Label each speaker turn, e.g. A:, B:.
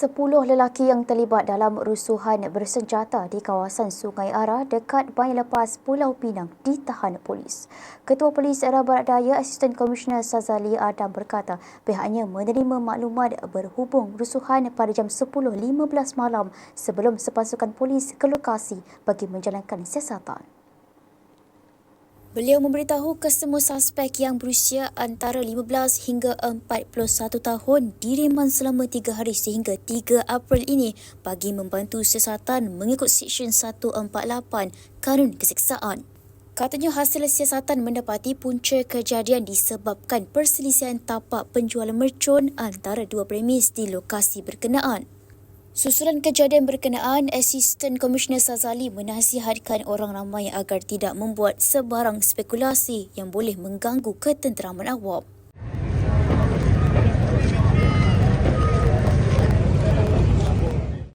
A: Sepuluh lelaki yang terlibat dalam rusuhan bersenjata di kawasan Sungai Ara dekat bayi lepas Pulau Pinang ditahan polis. Ketua Polis Era Barat Daya Asisten Komisioner Sazali Adam berkata pihaknya menerima maklumat berhubung rusuhan pada jam 10.15 malam sebelum sepasukan polis ke lokasi bagi menjalankan siasatan. Beliau memberitahu kesemua suspek yang berusia antara 15 hingga 41 tahun diriman selama 3 hari sehingga 3 April ini bagi membantu siasatan mengikut Seksyen 148 Kanun Keseksaan. Katanya hasil siasatan mendapati punca kejadian disebabkan perselisihan tapak penjualan mercun antara dua premis di lokasi berkenaan. Susulan kejadian berkenaan, Asisten Komisioner Sazali menasihatkan orang ramai agar tidak membuat sebarang spekulasi yang boleh mengganggu ketenteraman awam.